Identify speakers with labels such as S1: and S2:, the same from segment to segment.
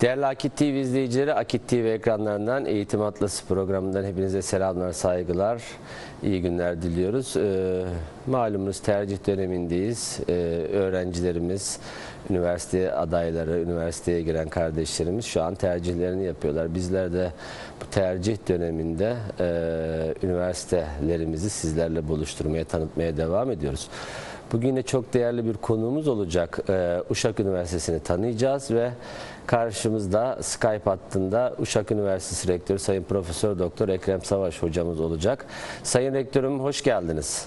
S1: Değerli Akit TV izleyicileri, Akit TV ekranlarından Eğitim Atlası programından hepinize selamlar, saygılar, iyi günler diliyoruz. Ee, malumunuz tercih dönemindeyiz. Ee, öğrencilerimiz, üniversite adayları, üniversiteye giren kardeşlerimiz şu an tercihlerini yapıyorlar. Bizler de bu tercih döneminde e, üniversitelerimizi sizlerle buluşturmaya, tanıtmaya devam ediyoruz. Bugün yine çok değerli bir konuğumuz olacak. Ee, Uşak Üniversitesi'ni tanıyacağız ve karşımızda Skype hattında Uşak Üniversitesi Rektörü Sayın Profesör Doktor Ekrem Savaş hocamız olacak. Sayın Rektörüm hoş geldiniz.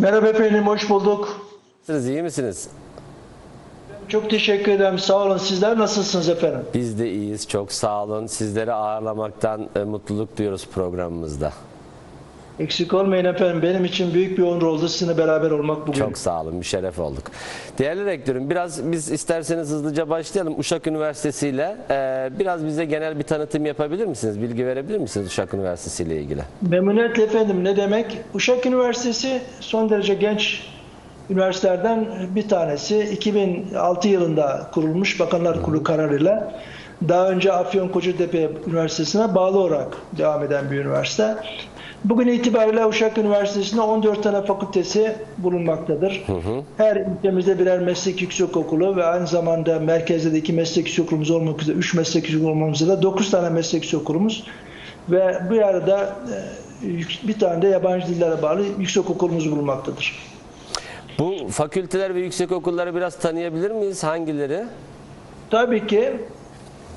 S2: Merhaba efendim, hoş bulduk.
S1: Siz iyi misiniz?
S2: Çok teşekkür ederim, sağ olun. Sizler nasılsınız efendim?
S1: Biz de iyiyiz. Çok sağ olun. Sizleri ağırlamaktan e, mutluluk duyuyoruz programımızda.
S2: Eksik olmayın efendim. Benim için büyük bir onur oldu sizinle beraber olmak bugün.
S1: Çok sağ olun, bir şeref olduk. Değerli rektörüm, biraz biz isterseniz hızlıca başlayalım. Uşak Üniversitesi ile e, biraz bize genel bir tanıtım yapabilir misiniz? Bilgi verebilir misiniz Uşak Üniversitesi ile ilgili?
S2: Memnuniyetle efendim. Ne demek? Uşak Üniversitesi son derece genç üniversitelerden bir tanesi. 2006 yılında kurulmuş Bakanlar Kurulu kararıyla. Daha önce Afyon Kocatepe Üniversitesi'ne bağlı olarak devam eden bir üniversite. Bugün itibariyle Uşak Üniversitesi'nde 14 tane fakültesi bulunmaktadır. Her ülkemizde birer meslek yüksekokulu ve aynı zamanda merkezde de iki meslek yüksekokulumuz olmak üzere 3 meslek yüksekokulumuzda da 9 tane meslek yüksekokulumuz ve bir arada e, bir tane de yabancı dillere bağlı yüksekokulumuz bulunmaktadır.
S1: Bu fakülteler ve yüksekokulları biraz tanıyabilir miyiz? Hangileri?
S2: Tabii ki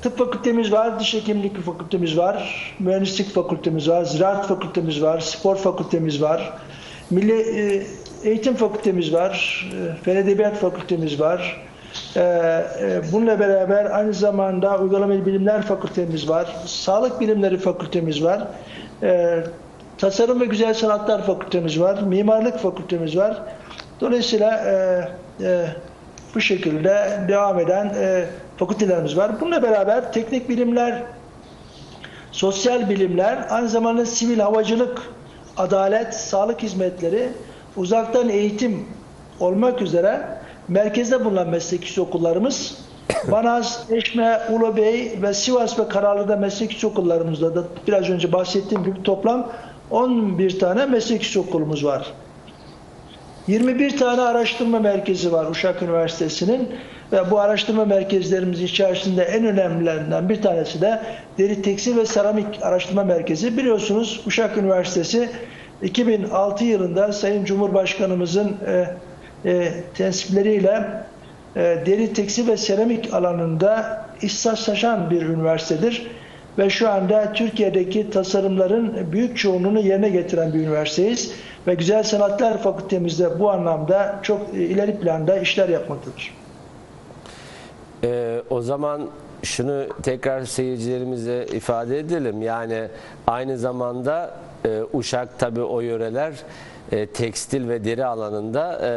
S2: tıp fakültemiz var, diş hekimlik fakültemiz var, mühendislik fakültemiz var, ziraat fakültemiz var, spor fakültemiz var, milli e, eğitim fakültemiz var, e, fen edebiyat fakültemiz var. E, Bununla beraber aynı zamanda uygulamalı bilimler fakültemiz var, sağlık bilimleri fakültemiz var, tasarım ve güzel sanatlar fakültemiz var, mimarlık fakültemiz var. Dolayısıyla bu şekilde devam eden e, fakültelerimiz var. Bununla beraber teknik bilimler, sosyal bilimler, aynı zamanda sivil havacılık, adalet, sağlık hizmetleri, uzaktan eğitim olmak üzere merkezde bulunan meslek yüksek okullarımız, Banaz, Eşme, Ulubey ve Sivas ve Kararlı'da meslek yüksek okullarımızda da biraz önce bahsettiğim gibi toplam 11 tane meslek yüksek okulumuz var. 21 tane araştırma merkezi var Uşak Üniversitesi'nin ve bu araştırma merkezlerimiz içerisinde en önemlilerinden bir tanesi de Deri Tekstil ve Seramik Araştırma Merkezi. Biliyorsunuz Uşak Üniversitesi 2006 yılında Sayın Cumhurbaşkanımızın e, e, tensipleriyle e, deri tekstil ve seramik alanında ihtisaslaşan bir üniversitedir ve şu anda Türkiye'deki tasarımların büyük çoğunluğunu yerine getiren bir üniversiteyiz ve Güzel Sanatlar Fakültemizde bu anlamda çok e, ileri planda işler yapmaktadır.
S1: Ee, o zaman şunu tekrar seyircilerimize ifade edelim. Yani aynı zamanda e, Uşak tabi o yöreler e, tekstil ve deri alanında e,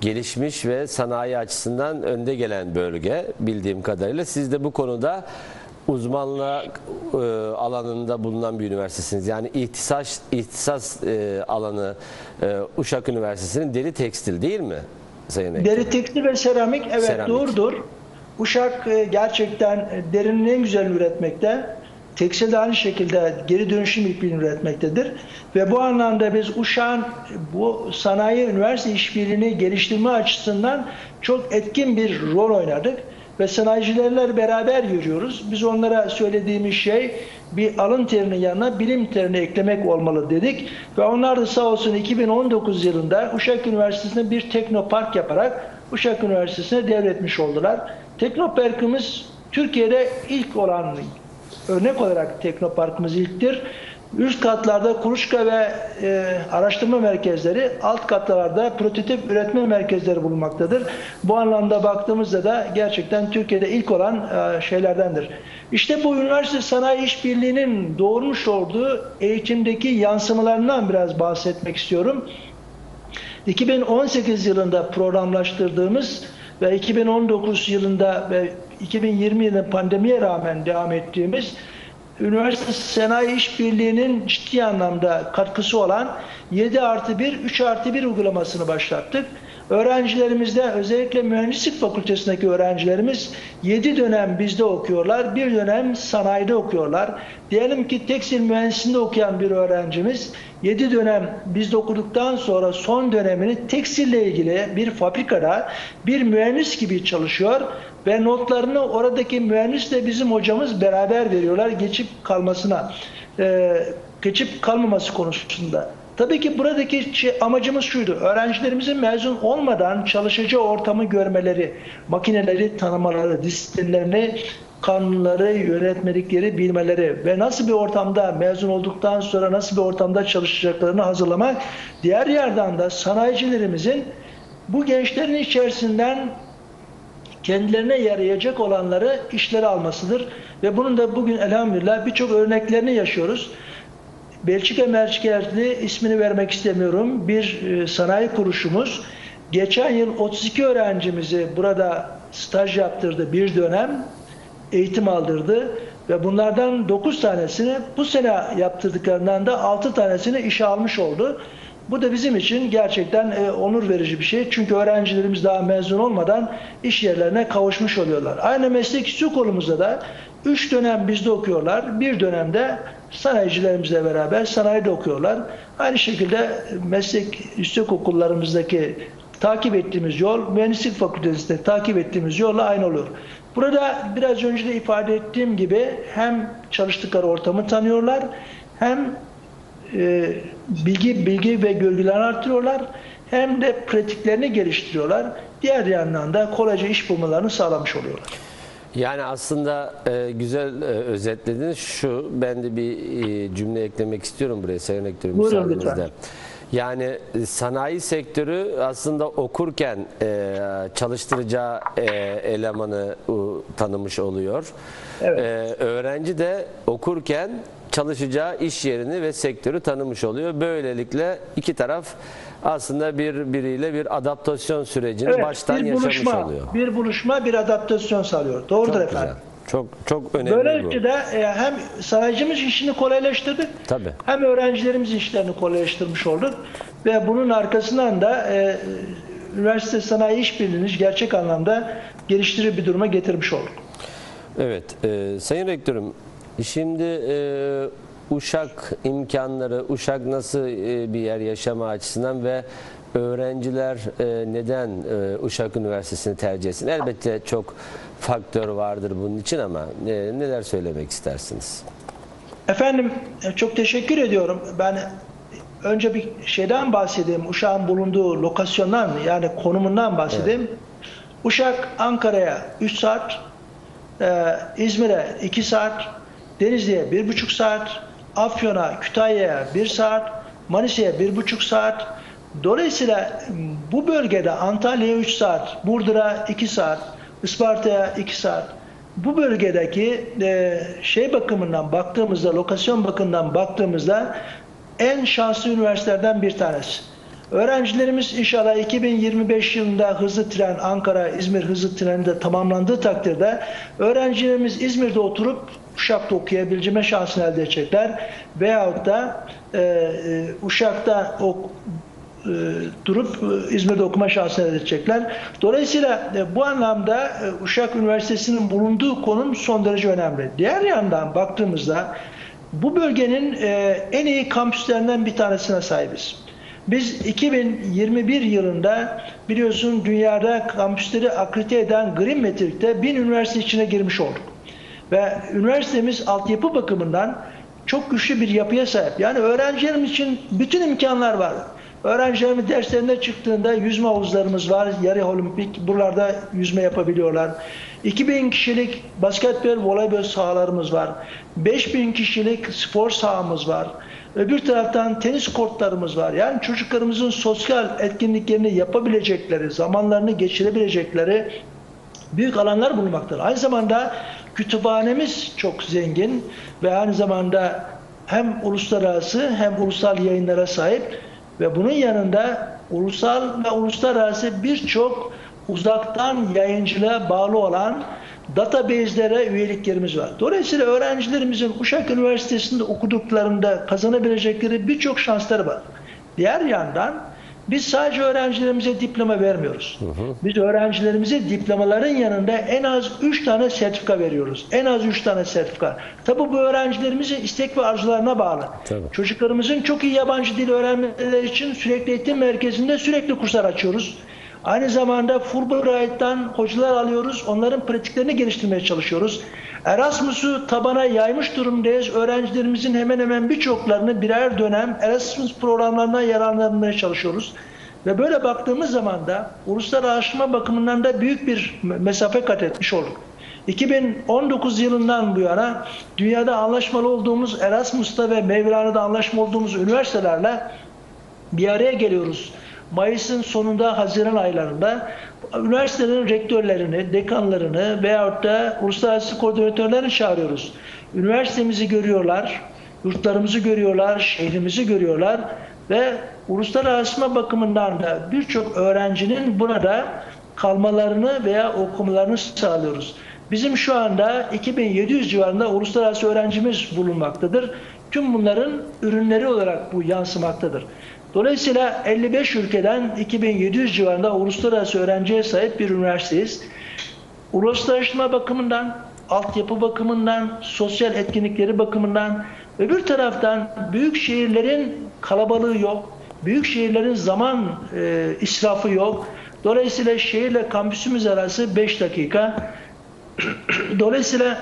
S1: gelişmiş ve sanayi açısından önde gelen bölge bildiğim kadarıyla. Siz de bu konuda uzmanlık e, alanında bulunan bir üniversitesiniz. Yani ihtisas ihtisas e, alanı e, Uşak Üniversitesi'nin deri tekstil değil mi? Sayın?
S2: Deri tekstil ve seramik evet
S1: Seramik.
S2: doğrudur. Uşak e, gerçekten e, derinin en güzelini üretmekte. Tekstil de aynı şekilde geri dönüşüm ipini üretmektedir. Ve bu anlamda biz Uşak'ın bu sanayi üniversite işbirliğini geliştirme açısından çok etkin bir rol oynadık. Ve sanayicilerle beraber yürüyoruz. Biz onlara söylediğimiz şey bir alın terinin yanına bilim terini eklemek olmalı dedik. Ve onlar da sağ olsun 2019 yılında Uşak Üniversitesi'nde bir teknopark yaparak Uşak Üniversitesi'ne devretmiş oldular. Teknoparkımız Türkiye'de ilk olan örnek olarak Teknoparkımız ilktir. Üst katlarda kuluçka ve e, araştırma merkezleri, alt katlarda prototip üretme merkezleri bulunmaktadır. Bu anlamda baktığımızda da gerçekten Türkiye'de ilk olan e, şeylerdendir. İşte bu üniversite sanayi işbirliğinin doğurmuş olduğu eğitimdeki yansımalarından biraz bahsetmek istiyorum. 2018 yılında programlaştırdığımız ve 2019 yılında ve 2020 yılında pandemiye rağmen devam ettiğimiz üniversite sanayi işbirliğinin ciddi anlamda katkısı olan 7 artı 1, 3 artı 1 uygulamasını başlattık. Öğrencilerimizde özellikle mühendislik fakültesindeki öğrencilerimiz 7 dönem bizde okuyorlar. Bir dönem sanayide okuyorlar. Diyelim ki tekstil mühendisliğinde okuyan bir öğrencimiz 7 dönem bizde okuduktan sonra son dönemini tekstille ilgili bir fabrikada bir mühendis gibi çalışıyor ve notlarını oradaki mühendisle bizim hocamız beraber veriyorlar geçip kalmasına, geçip kalmaması konusunda. Tabii ki buradaki şey, amacımız şuydu. Öğrencilerimizin mezun olmadan çalışacağı ortamı görmeleri, makineleri tanımaları, disiplinlerini, kanunları, yönetmelikleri bilmeleri ve nasıl bir ortamda mezun olduktan sonra nasıl bir ortamda çalışacaklarını hazırlamak. Diğer yerden de sanayicilerimizin bu gençlerin içerisinden kendilerine yarayacak olanları işlere almasıdır. Ve bunun da bugün elhamdülillah birçok örneklerini yaşıyoruz. Belçika merkezli ismini vermek istemiyorum. Bir e, sanayi kuruluşumuz geçen yıl 32 öğrencimizi burada staj yaptırdı bir dönem eğitim aldırdı ve bunlardan 9 tanesini bu sene yaptırdıklarından da 6 tanesini işe almış oldu. Bu da bizim için gerçekten e, onur verici bir şey. Çünkü öğrencilerimiz daha mezun olmadan iş yerlerine kavuşmuş oluyorlar. Aynı meslek üstü kolumuzda da 3 dönem bizde okuyorlar. Bir dönemde sanayicilerimizle beraber sanayide okuyorlar. Aynı şekilde meslek yüksek okullarımızdaki takip ettiğimiz yol mühendislik fakültesinde takip ettiğimiz yolla aynı olur. Burada biraz önce de ifade ettiğim gibi hem çalıştıkları ortamı tanıyorlar hem e, bilgi bilgi ve görgülerini artırıyorlar hem de pratiklerini geliştiriyorlar. Diğer yandan da kolayca iş bulmalarını sağlamış oluyorlar.
S1: Yani aslında e, güzel e, özetlediniz. Şu ben de bir e, cümle eklemek istiyorum buraya Sayın Rektörüm müsaadenizle. Yani sanayi sektörü aslında okurken e, çalıştıracağı e, elemanı e, tanımış oluyor.
S2: Evet.
S1: E, öğrenci de okurken çalışacağı iş yerini ve sektörü tanımış oluyor. Böylelikle iki taraf aslında birbiriyle bir adaptasyon sürecini
S2: Evet,
S1: baştan
S2: bir
S1: yaşamış
S2: buluşma,
S1: oluyor.
S2: bir buluşma, bir adaptasyon sağlıyor. Doğrudur
S1: Çok
S2: efendim.
S1: güzel. Çok çok önemli
S2: Böylelikle
S1: bu.
S2: de e, hem sanayicimiz işini kolaylaştırdık
S1: Tabii.
S2: hem öğrencilerimiz işlerini kolaylaştırmış olduk ve bunun arkasından da e, üniversite sanayi işbirliğini gerçek anlamda geliştirir bir duruma getirmiş olduk.
S1: Evet, e, Sayın Rektörüm, şimdi e, Uşak imkanları, Uşak nasıl e, bir yer yaşama açısından ve öğrenciler e, neden e, Uşak Üniversitesi'ni tercih etsin? Elbette çok faktör vardır bunun için ama e, neler söylemek istersiniz?
S2: Efendim e, çok teşekkür ediyorum. Ben önce bir şeyden bahsedeyim. Uşak'ın bulunduğu lokasyondan yani konumundan bahsedeyim. Uşak Ankara'ya 3 saat, e, İzmir'e 2 saat, Denizli'ye 1,5 saat, Afyon'a, Kütahya'ya 1 saat, Manisa'ya 1,5 saat. Dolayısıyla bu bölgede Antalya'ya 3 saat, Burdur'a 2 saat, Isparta'ya 2 saat. Bu bölgedeki e, şey bakımından baktığımızda, lokasyon bakımından baktığımızda en şanslı üniversitelerden bir tanesi. Öğrencilerimiz inşallah 2025 yılında hızlı tren Ankara-İzmir hızlı treni de tamamlandığı takdirde öğrencilerimiz İzmir'de oturup Uşak'ta okuyabilme şansını elde edecekler. Veyahut da e, e, Uşak'ta ok, e, durup e, İzmir'de okuma şansı elde edecekler. Dolayısıyla e, bu anlamda e, Uşak Üniversitesi'nin bulunduğu konum son derece önemli. Diğer yandan baktığımızda bu bölgenin e, en iyi kampüslerinden bir tanesine sahibiz. Biz 2021 yılında biliyorsun dünyada kampüsleri akredite eden Green Metric'te bin üniversite içine girmiş olduk. Ve üniversitemiz altyapı bakımından çok güçlü bir yapıya sahip. Yani öğrencilerimiz için bütün imkanlar var. Öğrencilerimiz derslerinde çıktığında yüzme havuzlarımız var. Yarı olimpik. Buralarda yüzme yapabiliyorlar. 2000 kişilik basketbol, voleybol sahalarımız var. 5000 kişilik spor sahamız var. Öbür taraftan tenis kortlarımız var. Yani çocuklarımızın sosyal etkinliklerini yapabilecekleri, zamanlarını geçirebilecekleri büyük alanlar bulunmaktadır. Aynı zamanda kütüphanemiz çok zengin ve aynı zamanda hem uluslararası hem ulusal yayınlara sahip ve bunun yanında ulusal ve uluslararası birçok uzaktan yayıncılığa bağlı olan database'lere üyeliklerimiz var. Dolayısıyla öğrencilerimizin Uşak Üniversitesi'nde okuduklarında kazanabilecekleri birçok şansları var. Diğer yandan Biz sadece öğrencilerimize diploma vermiyoruz. Biz öğrencilerimize diplomaların yanında en az 3 tane sertifika veriyoruz. En az 3 tane sertifika. Tabi bu öğrencilerimizin istek ve arzularına bağlı.
S1: Tabii.
S2: Çocuklarımızın çok iyi yabancı dil öğrenmeleri için sürekli eğitim merkezinde sürekli kurslar açıyoruz. Aynı zamanda Fulbright'tan hocalar alıyoruz. Onların pratiklerini geliştirmeye çalışıyoruz. Erasmus'u tabana yaymış durumdayız. Öğrencilerimizin hemen hemen birçoklarını birer dönem Erasmus programlarından yararlanmaya çalışıyoruz. Ve böyle baktığımız zaman da uluslararası bakımından da büyük bir mesafe kat etmiş olduk. 2019 yılından bu yana dünyada anlaşmalı olduğumuz Erasmus'ta ve Mevlana'da anlaşmalı olduğumuz üniversitelerle bir araya geliyoruz. Mayıs'ın sonunda, Haziran aylarında üniversitelerin rektörlerini, dekanlarını veyahut da uluslararası koordinatörlerini çağırıyoruz. Üniversitemizi görüyorlar, yurtlarımızı görüyorlar, şehrimizi görüyorlar ve uluslararası bakımından da birçok öğrencinin burada kalmalarını veya okumalarını sağlıyoruz. Bizim şu anda 2700 civarında uluslararası öğrencimiz bulunmaktadır. Tüm bunların ürünleri olarak bu yansımaktadır. Dolayısıyla 55 ülkeden 2700 civarında uluslararası öğrenciye sahip bir üniversiteyiz. Uluslararası bakımından, altyapı bakımından, sosyal etkinlikleri bakımından, öbür taraftan büyük şehirlerin kalabalığı yok, büyük şehirlerin zaman e, israfı yok. Dolayısıyla şehirle kampüsümüz arası 5 dakika. Dolayısıyla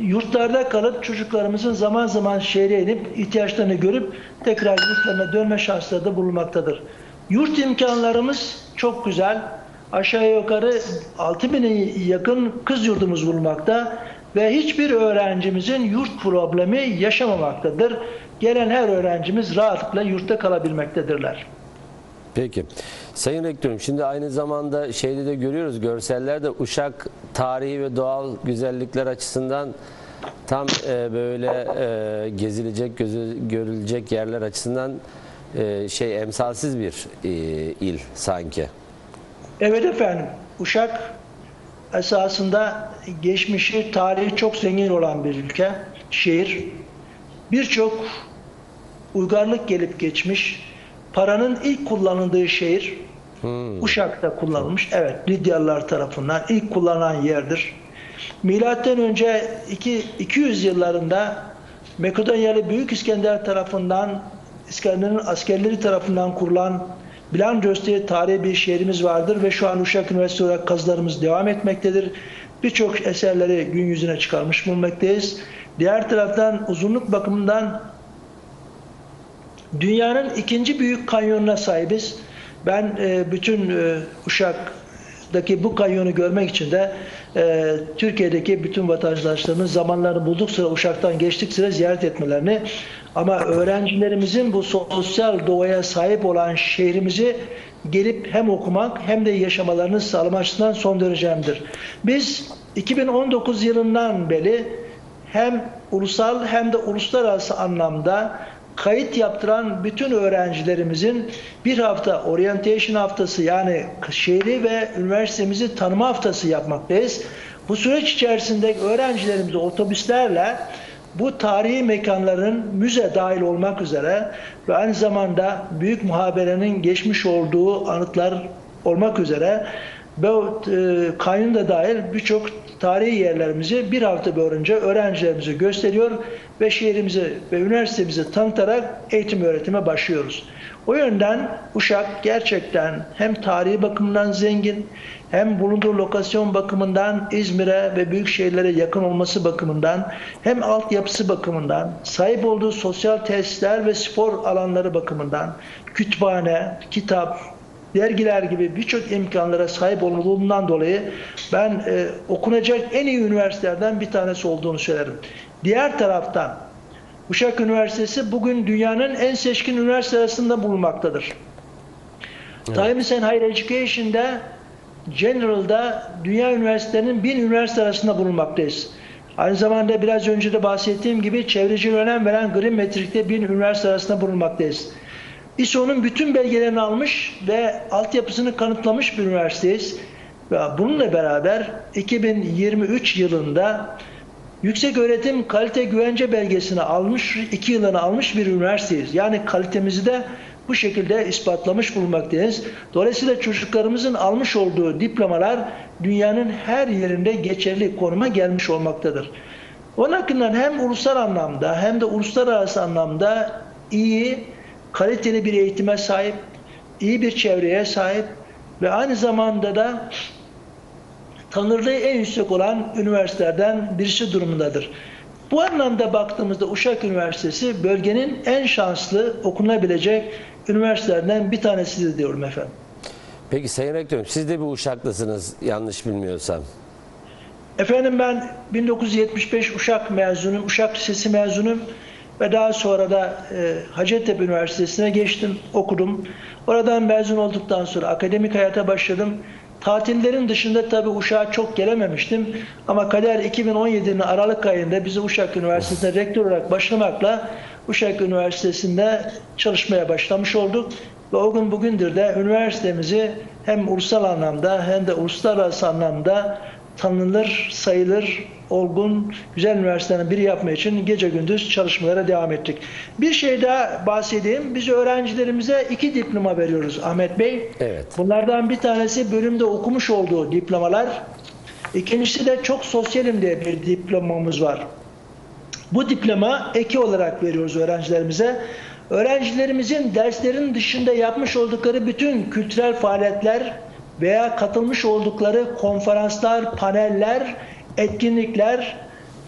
S2: yurtlarda kalıp çocuklarımızın zaman zaman şehre inip ihtiyaçlarını görüp tekrar yurtlarına dönme şansları da bulunmaktadır. Yurt imkanlarımız çok güzel. Aşağı yukarı 6000'e yakın kız yurdumuz bulunmakta ve hiçbir öğrencimizin yurt problemi yaşamamaktadır. Gelen her öğrencimiz rahatlıkla yurtta kalabilmektedirler.
S1: Peki. Sayın Rektörüm şimdi aynı zamanda şeyde de görüyoruz görsellerde Uşak tarihi ve doğal güzellikler açısından tam e, böyle e, gezilecek, gözü, görülecek yerler açısından e, şey emsalsiz bir e, il sanki.
S2: Evet efendim. Uşak esasında geçmişi, tarihi çok zengin olan bir ülke, şehir. Birçok uygarlık gelip geçmiş. Paranın ilk kullanıldığı şehir Uşak'ta kullanılmış. Evet, Lidyalılar tarafından ilk kullanılan yerdir. Milattan önce 2 200 yıllarında Makedonyalı Büyük İskender tarafından İskender'in askerleri tarafından kurulan Bilandros diye tarihi bir şehrimiz vardır ve şu an Uşak Üniversitesi olarak kazılarımız devam etmektedir. Birçok eserleri gün yüzüne çıkarmış bulunmaktayız. Diğer taraftan uzunluk bakımından dünyanın ikinci büyük kanyonuna sahibiz. Ben e, bütün e, Uşak'taki bu kanyonu görmek için de e, Türkiye'deki bütün vatandaşlarımın zamanlarını bulduk sıra Uşak'tan geçtik sıra ziyaret etmelerini ama öğrencilerimizin bu sosyal doğaya sahip olan şehrimizi gelip hem okumak hem de yaşamalarını sağlamak açısından son derece. Biz 2019 yılından beri hem ulusal hem de uluslararası anlamda kayıt yaptıran bütün öğrencilerimizin bir hafta orientation haftası yani şehri ve üniversitemizi tanıma haftası yapmaktayız. Bu süreç içerisinde öğrencilerimizi otobüslerle bu tarihi mekanların müze dahil olmak üzere ve aynı zamanda büyük muhaberenin geçmiş olduğu anıtlar olmak üzere ve e, da dahil birçok tarihi yerlerimizi bir hafta boyunca öğrencilerimize gösteriyor ve şehrimizi ve üniversitemizi tanıtarak eğitim öğretime başlıyoruz. O yönden Uşak gerçekten hem tarihi bakımından zengin hem bulunduğu lokasyon bakımından İzmir'e ve büyük şehirlere yakın olması bakımından hem altyapısı bakımından sahip olduğu sosyal tesisler ve spor alanları bakımından kütüphane, kitap, dergiler gibi birçok imkanlara sahip olduğundan dolayı ben e, okunacak en iyi üniversitelerden bir tanesi olduğunu söylerim. Diğer taraftan Uşak Üniversitesi bugün dünyanın en seçkin üniversite arasında bulunmaktadır. Evet. Times and Higher Education'da General'da dünya üniversitelerinin bin üniversite arasında bulunmaktayız. Aynı zamanda biraz önce de bahsettiğim gibi çevreci önem veren Green Metric'te bin üniversite arasında bulunmaktayız. İSO'nun bütün belgelerini almış ve altyapısını kanıtlamış bir üniversiteyiz. Ve bununla beraber 2023 yılında yüksek öğretim kalite güvence belgesini almış, iki yılını almış bir üniversiteyiz. Yani kalitemizi de bu şekilde ispatlamış bulunmaktayız. Dolayısıyla çocuklarımızın almış olduğu diplomalar dünyanın her yerinde geçerli konuma gelmiş olmaktadır. Onun hakkından hem ulusal anlamda hem de uluslararası anlamda iyi, kaliteli bir eğitime sahip, iyi bir çevreye sahip ve aynı zamanda da tanırlığı en yüksek olan üniversitelerden birisi durumundadır. Bu anlamda baktığımızda Uşak Üniversitesi bölgenin en şanslı okunabilecek üniversitelerden bir tanesidir diyorum efendim.
S1: Peki Sayın Rektörüm siz de bir Uşaklısınız yanlış bilmiyorsam.
S2: Efendim ben 1975 Uşak mezunum, Uşak Lisesi mezunum ve daha sonra da e, Hacettepe Üniversitesi'ne geçtim, okudum. Oradan mezun olduktan sonra akademik hayata başladım. Tatillerin dışında tabii Uşak'a çok gelememiştim. Ama kader 2017'nin Aralık ayında bizi Uşak Üniversitesi'nde rektör olarak başlamakla Uşak Üniversitesi'nde çalışmaya başlamış olduk. Ve o gün bugündür de üniversitemizi hem ulusal anlamda hem de uluslararası anlamda tanınır, sayılır, olgun, güzel üniversitelerin biri yapmak için gece gündüz çalışmalara devam ettik. Bir şey daha bahsedeyim. Biz öğrencilerimize iki diploma veriyoruz Ahmet Bey.
S1: Evet.
S2: Bunlardan bir tanesi bölümde okumuş olduğu diplomalar. İkincisi de çok sosyalim diye bir diplomamız var. Bu diploma eki olarak veriyoruz öğrencilerimize. Öğrencilerimizin derslerin dışında yapmış oldukları bütün kültürel faaliyetler veya katılmış oldukları konferanslar, paneller, etkinlikler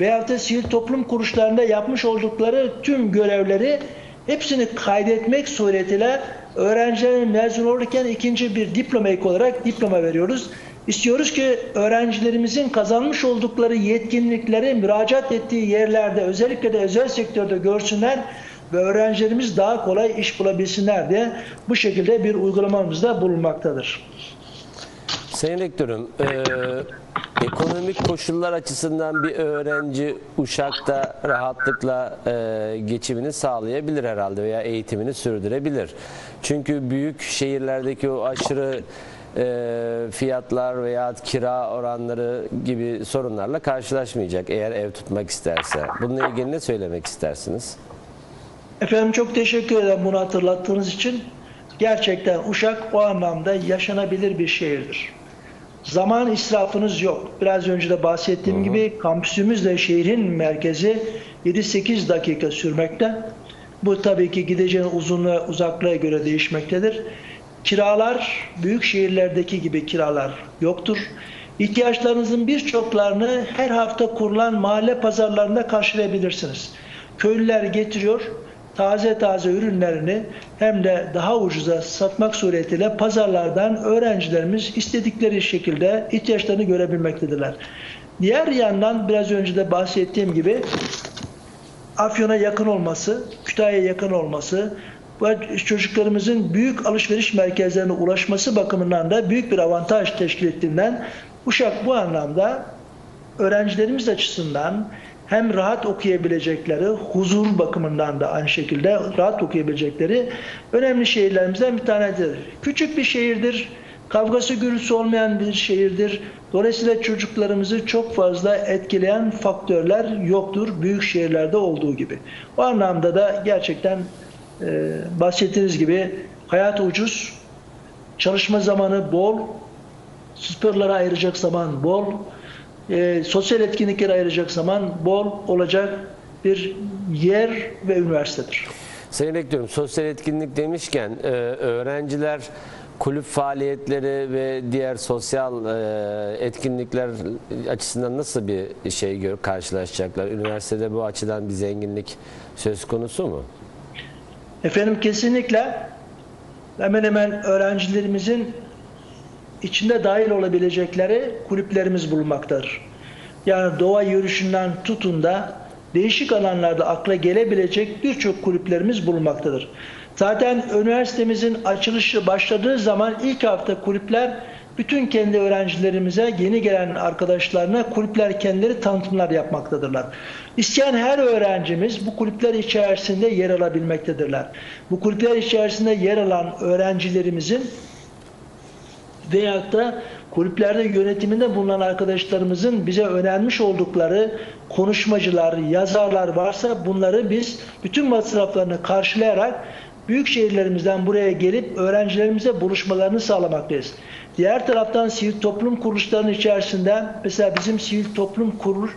S2: veya da sivil toplum kuruluşlarında yapmış oldukları tüm görevleri hepsini kaydetmek suretiyle öğrencilerin mezun olurken ikinci bir diploma ek olarak diploma veriyoruz. İstiyoruz ki öğrencilerimizin kazanmış oldukları yetkinlikleri müracaat ettiği yerlerde özellikle de özel sektörde görsünler ve öğrencilerimiz daha kolay iş bulabilsinler diye bu şekilde bir uygulamamızda bulunmaktadır.
S1: Sayın Rektörüm, e, ekonomik koşullar açısından bir öğrenci Uşak'ta rahatlıkla e, geçimini sağlayabilir herhalde veya eğitimini sürdürebilir. Çünkü büyük şehirlerdeki o aşırı e, fiyatlar veya kira oranları gibi sorunlarla karşılaşmayacak eğer ev tutmak isterse. Bununla ilgili ne söylemek istersiniz?
S2: Efendim çok teşekkür ederim bunu hatırlattığınız için. Gerçekten Uşak o anlamda yaşanabilir bir şehirdir. Zaman israfınız yok. Biraz önce de bahsettiğim gibi kampüsümüzle şehrin merkezi 7-8 dakika sürmekte. Bu tabii ki gideceğin uzunluğa, uzaklığa göre değişmektedir. Kiralar büyük şehirlerdeki gibi kiralar yoktur. İhtiyaçlarınızın birçoklarını her hafta kurulan mahalle pazarlarında karşılayabilirsiniz. Köylüler getiriyor, taze taze ürünlerini hem de daha ucuza satmak suretiyle pazarlardan öğrencilerimiz istedikleri şekilde ihtiyaçlarını görebilmektedirler. Diğer yandan biraz önce de bahsettiğim gibi Afyon'a yakın olması, Kütahya'ya yakın olması ve çocuklarımızın büyük alışveriş merkezlerine ulaşması bakımından da büyük bir avantaj teşkil ettiğinden Uşak bu anlamda öğrencilerimiz açısından hem rahat okuyabilecekleri, huzur bakımından da aynı şekilde rahat okuyabilecekleri önemli şehirlerimizden bir tanesidir. Küçük bir şehirdir, kavgası gürültüsü olmayan bir şehirdir. Dolayısıyla çocuklarımızı çok fazla etkileyen faktörler yoktur büyük şehirlerde olduğu gibi. O anlamda da gerçekten e, bahsettiğiniz gibi hayat ucuz, çalışma zamanı bol, sporlara ayıracak zaman bol, e, sosyal etkinliklere ayıracak zaman bol olacak bir yer ve üniversitedir.
S1: Sayın Rektörüm, sosyal etkinlik demişken e, öğrenciler kulüp faaliyetleri ve diğer sosyal e, etkinlikler açısından nasıl bir şey gör, karşılaşacaklar? Üniversitede bu açıdan bir zenginlik söz konusu mu?
S2: Efendim kesinlikle hemen hemen öğrencilerimizin içinde dahil olabilecekleri kulüplerimiz bulunmaktadır. Yani doğa yürüyüşünden tutun da değişik alanlarda akla gelebilecek birçok kulüplerimiz bulunmaktadır. Zaten üniversitemizin açılışı başladığı zaman ilk hafta kulüpler bütün kendi öğrencilerimize, yeni gelen arkadaşlarına kulüpler kendileri tanıtımlar yapmaktadırlar. İsteyen her öğrencimiz bu kulüpler içerisinde yer alabilmektedirler. Bu kulüpler içerisinde yer alan öğrencilerimizin veyahut da kulüplerde yönetiminde bulunan arkadaşlarımızın bize önermiş oldukları konuşmacılar, yazarlar varsa bunları biz bütün masraflarını karşılayarak büyük şehirlerimizden buraya gelip öğrencilerimize buluşmalarını sağlamaktayız. Diğer taraftan sivil toplum kuruluşlarının içerisinde mesela bizim sivil toplum kuruluş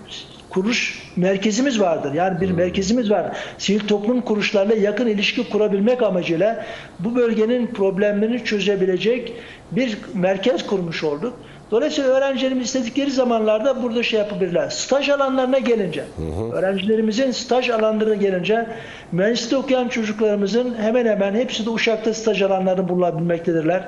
S2: kuruluş merkezimiz vardır. Yani bir merkezimiz var. Sivil toplum kuruluşlarla yakın ilişki kurabilmek amacıyla bu bölgenin problemlerini çözebilecek bir merkez kurmuş olduk. Dolayısıyla öğrencilerimiz istedikleri zamanlarda burada şey yapabilirler. Staj alanlarına gelince, öğrencilerimizin staj alanlarına gelince mühendislikte okuyan çocuklarımızın hemen hemen hepsi de Uşak'ta staj alanlarını bulabilmektedirler.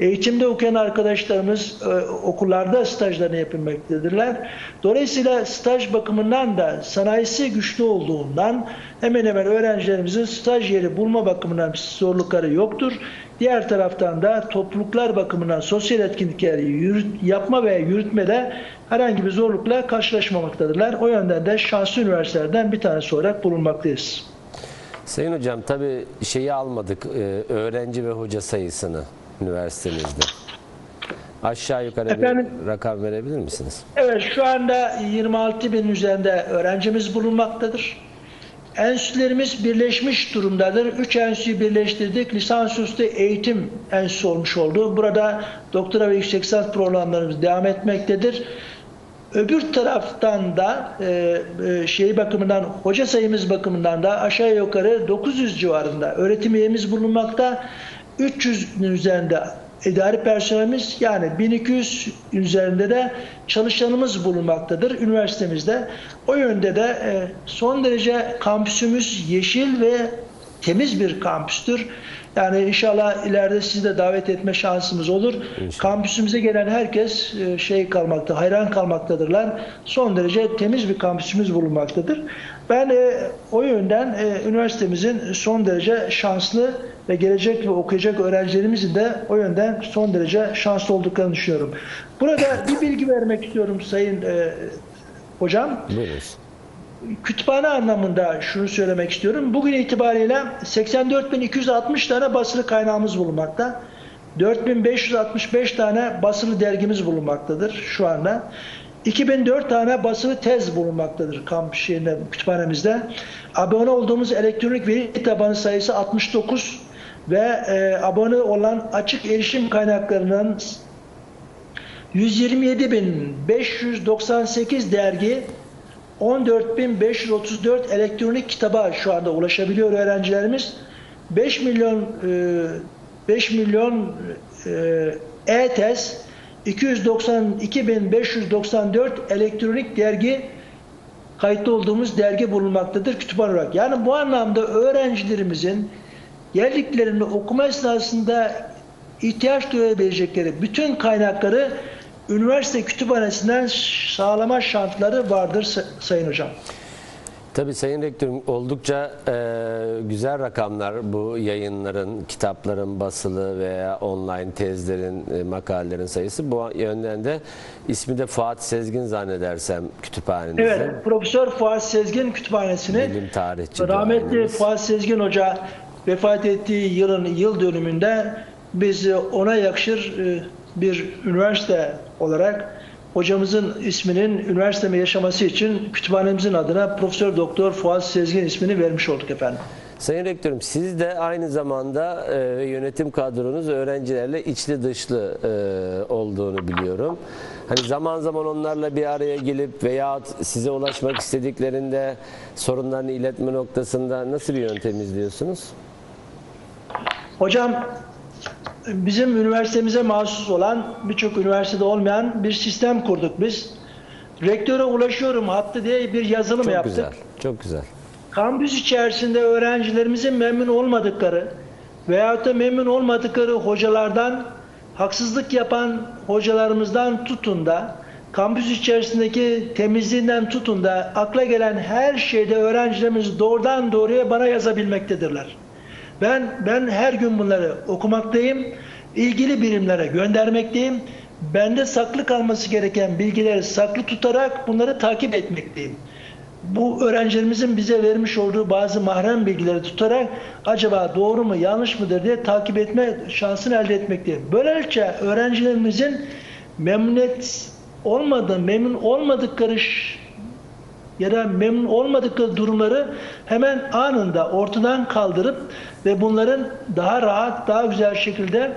S2: Eğitimde okuyan arkadaşlarımız e, okullarda stajlarını yapabilmektedirler. Dolayısıyla staj bakımından da sanayisi güçlü olduğundan hemen hemen öğrencilerimizin staj yeri bulma bakımından zorlukları yoktur. Diğer taraftan da topluluklar bakımından sosyal etkinlikleri yürüt- yapma ve yürütmede herhangi bir zorlukla karşılaşmamaktadırlar. O yönden de şanslı üniversitelerden bir tanesi olarak bulunmaktayız.
S1: Sayın Hocam tabii şeyi almadık e, öğrenci ve hoca sayısını üniversitemizde. Aşağı yukarı
S2: Efendim?
S1: bir rakam verebilir misiniz?
S2: Evet şu anda 26 bin üzerinde öğrencimiz bulunmaktadır. Enstitülerimiz birleşmiş durumdadır. Üç enstitüyü birleştirdik. Lisansüstü eğitim enstitüsü olmuş oldu. Burada doktora ve yüksek lisans programlarımız devam etmektedir. Öbür taraftan da e, e, şey bakımından hoca sayımız bakımından da aşağı yukarı 900 civarında öğretim üyemiz bulunmakta. 300'ün üzerinde idari personelimiz yani 1200 üzerinde de çalışanımız bulunmaktadır üniversitemizde. O yönde de e, son derece kampüsümüz yeşil ve temiz bir kampüstür. Yani inşallah ileride sizi de davet etme şansımız olur. Kampüsümüze gelen herkes e, şey kalmakta, hayran kalmaktadırlar. Son derece temiz bir kampüsümüz bulunmaktadır. Ben e, o yönden üniversitemizin son derece şanslı ve gelecek ve okuyacak öğrencilerimizin de o yönden son derece şanslı olduklarını düşünüyorum. Burada bir bilgi vermek istiyorum Sayın e, Hocam
S1: Buyurunuz.
S2: kütüphane anlamında şunu söylemek istiyorum. Bugün itibariyle 84.260 tane basılı kaynağımız bulunmakta. 4565 tane basılı dergimiz bulunmaktadır şu anda. 2004 tane basılı tez bulunmaktadır kampüs şeyinde, kütüphanemizde. Abone olduğumuz elektronik veri tabanı sayısı 69 ve e, abone olan açık erişim kaynaklarının 127.598 dergi 14.534 elektronik kitaba şu anda ulaşabiliyor öğrencilerimiz. 5 milyon e, 5 milyon e, e-tez 292.594 elektronik dergi kayıtlı olduğumuz dergi bulunmaktadır kütüphane olarak. Yani bu anlamda öğrencilerimizin geldiklerinde okuma esnasında ihtiyaç duyabilecekleri bütün kaynakları üniversite kütüphanesinden sağlama şartları vardır Sa- Sayın Hocam.
S1: Tabii Sayın Rektörüm oldukça e, güzel rakamlar bu yayınların, kitapların basılı veya online tezlerin, e, makalelerin sayısı. Bu yönden de ismi de Fuat Sezgin zannedersem kütüphanenizin.
S2: Evet, Profesör Fuat Sezgin Kütüphanesi'ni
S1: Bilim tarihçi
S2: rahmetli. Fuat Sezgin Hoca vefat ettiği yılın yıl dönümünde biz e, ona yakışır e, bir üniversite olarak hocamızın isminin üniversiteme yaşaması için kütüphanemizin adına Profesör Doktor Fuat Sezgin ismini vermiş olduk efendim.
S1: Sayın Rektörüm siz de aynı zamanda e, yönetim kadronuz öğrencilerle içli dışlı e, olduğunu biliyorum. Hani zaman zaman onlarla bir araya gelip veya size ulaşmak istediklerinde sorunlarını iletme noktasında nasıl bir yöntem izliyorsunuz?
S2: Hocam bizim üniversitemize mahsus olan birçok üniversitede olmayan bir sistem kurduk biz. Rektöre ulaşıyorum hattı diye bir yazılım
S1: Çok
S2: yaptık.
S1: güzel, çok güzel.
S2: Kampüs içerisinde öğrencilerimizin memnun olmadıkları veyahut da memnun olmadıkları hocalardan haksızlık yapan hocalarımızdan tutun da kampüs içerisindeki temizliğinden tutun da akla gelen her şeyde öğrencilerimiz doğrudan doğruya bana yazabilmektedirler. Ben ben her gün bunları okumaktayım. ilgili birimlere göndermekteyim. Bende saklı kalması gereken bilgileri saklı tutarak bunları takip etmekteyim bu öğrencilerimizin bize vermiş olduğu bazı mahrem bilgileri tutarak acaba doğru mu yanlış mıdır diye takip etme şansını elde etmekteyim. Böylece öğrencilerimizin memnuniyet olmadığı, memnun olmadıkları ya da memnun olmadıkları durumları hemen anında ortadan kaldırıp ve bunların daha rahat, daha güzel şekilde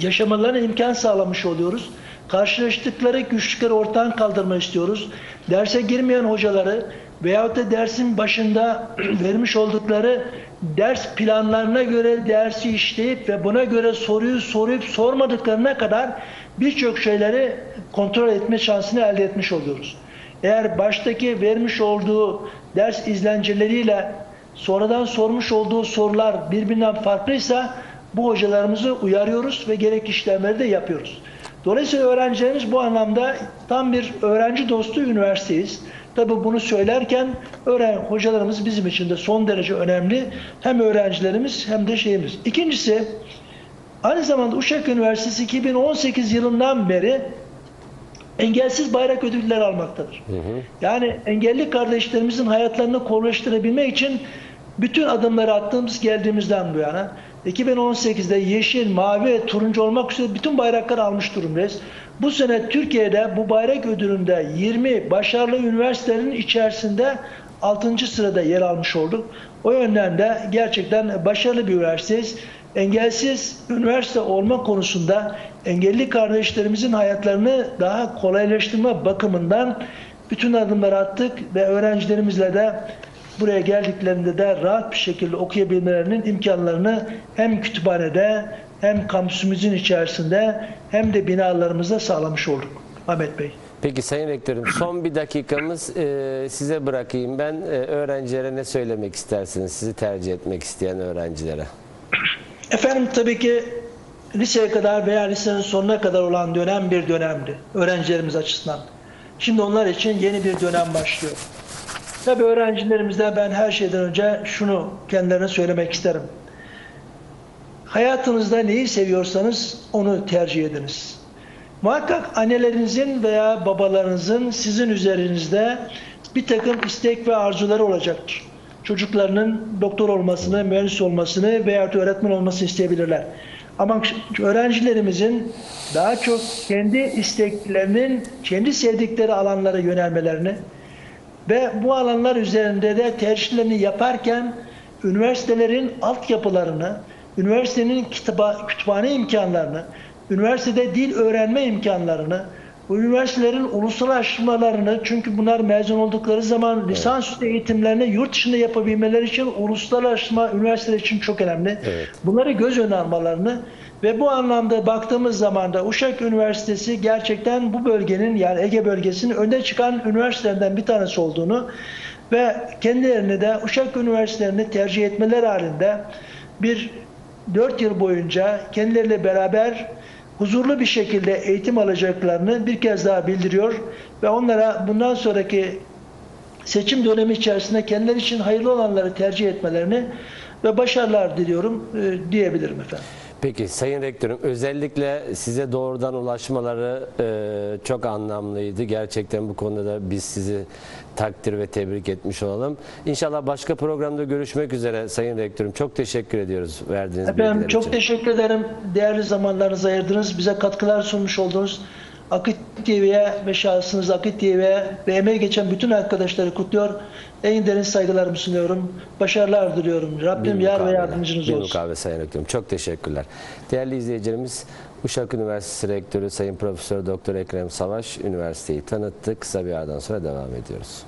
S2: yaşamalarına imkan sağlamış oluyoruz. Karşılaştıkları güçlükleri ortadan kaldırmak istiyoruz. Derse girmeyen hocaları veyahut da dersin başında vermiş oldukları ders planlarına göre dersi işleyip ve buna göre soruyu soruyup sormadıklarına kadar birçok şeyleri kontrol etme şansını elde etmiş oluyoruz. Eğer baştaki vermiş olduğu ders izlenceleriyle sonradan sormuş olduğu sorular birbirinden farklıysa bu hocalarımızı uyarıyoruz ve gerek işlemleri de yapıyoruz. Dolayısıyla öğrencilerimiz bu anlamda tam bir öğrenci dostu üniversiteyiz. Tabii bunu söylerken öğren hocalarımız bizim için de son derece önemli. Hem öğrencilerimiz hem de şeyimiz. İkincisi aynı zamanda Uşak Üniversitesi 2018 yılından beri engelsiz bayrak ödülleri almaktadır. Yani engelli kardeşlerimizin hayatlarını kolaylaştırabilmek için bütün adımları attığımız geldiğimizden bu yana 2018'de yeşil, mavi ve turuncu olmak üzere bütün bayrakları almış durumdayız. Bu sene Türkiye'de bu bayrak ödülünde 20 başarılı üniversitenin içerisinde 6. sırada yer almış olduk. O yönden de gerçekten başarılı bir üniversiteyiz. Engelsiz üniversite olma konusunda engelli kardeşlerimizin hayatlarını daha kolaylaştırma bakımından bütün adımları attık ve öğrencilerimizle de buraya geldiklerinde de rahat bir şekilde okuyabilmelerinin imkanlarını hem kütüphanede hem kampüsümüzün içerisinde hem de binalarımızda sağlamış olduk. Ahmet Bey.
S1: Peki Sayın Rektörüm son bir dakikamız e, size bırakayım. Ben e, öğrencilere ne söylemek istersiniz? Sizi tercih etmek isteyen öğrencilere.
S2: Efendim tabii ki liseye kadar veya lisenin sonuna kadar olan dönem bir dönemdi öğrencilerimiz açısından. Şimdi onlar için yeni bir dönem başlıyor. Tabii öğrencilerimizde ben her şeyden önce şunu kendilerine söylemek isterim. Hayatınızda neyi seviyorsanız onu tercih ediniz. Muhakkak annelerinizin veya babalarınızın sizin üzerinizde bir takım istek ve arzuları olacaktır. Çocuklarının doktor olmasını, mühendis olmasını veya öğretmen olmasını isteyebilirler. Ama öğrencilerimizin daha çok kendi isteklerinin, kendi sevdikleri alanlara yönelmelerini ve bu alanlar üzerinde de tercihlerini yaparken üniversitelerin altyapılarını, üniversitenin kitaba, kütüphane imkanlarını, üniversitede dil öğrenme imkanlarını, bu üniversitelerin ulusallaştırmalarını çünkü bunlar mezun oldukları zaman lisansüstü eğitimlerini yurt dışında yapabilmeleri için uluslararlaştırma üniversiteler için çok önemli.
S1: Evet.
S2: Bunları göz önüne almalarını ve bu anlamda baktığımız zaman da Uşak Üniversitesi gerçekten bu bölgenin yani Ege bölgesinin önde çıkan üniversitelerden bir tanesi olduğunu ve kendilerini de Uşak Üniversitelerini tercih etmeler halinde bir 4 yıl boyunca kendileriyle beraber huzurlu bir şekilde eğitim alacaklarını bir kez daha bildiriyor ve onlara bundan sonraki seçim dönemi içerisinde kendileri için hayırlı olanları tercih etmelerini ve başarılar diliyorum e, diyebilirim efendim.
S1: Peki Sayın Rektörüm özellikle size doğrudan ulaşmaları e, çok anlamlıydı. Gerçekten bu konuda da biz sizi takdir ve tebrik etmiş olalım. İnşallah başka programda görüşmek üzere Sayın Rektörüm. Çok teşekkür ediyoruz verdiğiniz
S2: Efendim
S1: bilgiler
S2: çok
S1: için.
S2: teşekkür ederim. Değerli zamanlarınızı ayırdınız. Bize katkılar sunmuş oldunuz. Akit TV'ye ve şahsınız Akit TV'ye ve emeği geçen bütün arkadaşları kutluyor. En derin saygılarımı sunuyorum. Başarılar diliyorum. Rabbim
S1: Bir
S2: yar ve yardımcınız
S1: bir
S2: olsun.
S1: mukabele Sayın Rektörüm. Çok teşekkürler. Değerli izleyicilerimiz Uşak Üniversitesi Rektörü Sayın Profesör Doktor Ekrem Savaş üniversiteyi tanıttı. Kısa bir aradan sonra devam ediyoruz.